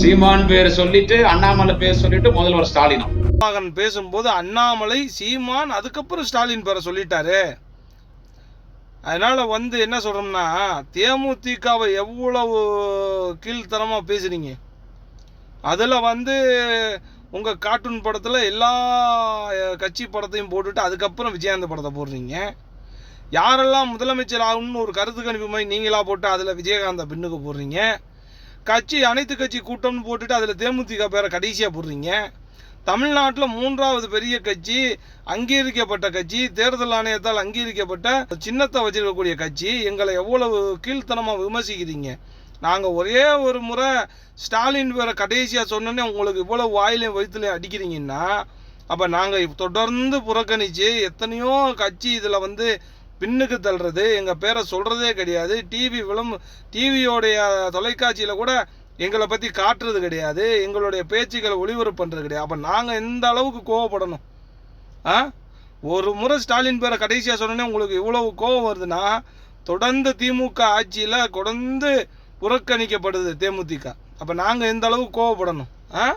சீமான் பேர் சொல்லிட்டு அண்ணாமலை பேர் சொல்லிட்டு முதல்வர் ஸ்டாலின். மகன் பேசும்போது அண்ணாமலை சீமான் அதுக்கப்புறம் ஸ்டாலின் பேரை சொல்லிட்டாரு. அதனால வந்து என்ன சொல்றோம்னா தேமுதிகவை எவ்வளவு கீழ்த்தரமா பேசுறீங்க அதில் வந்து உங்கள் கார்ட்டூன் படத்தில் எல்லா கட்சி படத்தையும் போட்டுட்டு அதுக்கப்புறம் விஜயகாந்த் படத்தை போடுறீங்க. யாரெல்லாம் முதலமைச்சர் ஆகணும்னு ஒரு கருத்து கணிப்பு மாதிரி நீங்களாக போட்டு அதில் விஜயகாந்த பின்னுக்கு போடுறீங்க. கட்சி அனைத்து கட்சி கூட்டம்னு போட்டுட்டு அதில் தேமுதிக பேரை கடைசியாக போடுறீங்க. தமிழ்நாட்டில் மூன்றாவது பெரிய கட்சி அங்கீகரிக்கப்பட்ட கட்சி தேர்தல் ஆணையத்தால் அங்கீகரிக்கப்பட்ட சின்னத்தை வச்சிருக்கக்கூடிய கட்சி. எங்களை எவ்வளவு கீழ்த்தனமாக விமர்சிக்கிறீங்க. நாங்கள் ஒரே ஒரு முறை ஸ்டாலின் பேரை கடைசியாக சொன்னோன்னே உங்களுக்கு இவ்வளோ வாயிலையும் வயிற்றுலையும் அடிக்கிறீங்கன்னா அப்போ நாங்கள் தொடர்ந்து புறக்கணித்து எத்தனையோ கட்சி இதில் வந்து பின்னுக்கு தள்ளுறது எங்கள் பேரை சொல்கிறதே கிடையாது. டிவி விளம் டிவியோடைய தொலைக்காட்சியில் கூட எங்களை பற்றி காட்டுறது கிடையாது. எங்களுடைய பேச்சுக்களை ஒளிபரப்பு பண்ணுறது கிடையாது. அப்போ நாங்கள் எந்த அளவுக்கு கோவப்படணும். ஆ? ஒரு முறை ஸ்டாலின் பேரை கடைசியாக சொன்னோன்னே உங்களுக்கு இவ்வளவு கோவம் வருதுன்னா தொடர்ந்து திமுக ஆட்சியில் தொடர்ந்து புறக்கணிக்கப்படுது தேமுதிக. அப்போ நாங்கள் எந்த அளவுக்கு கோவப்படணும். ஆ?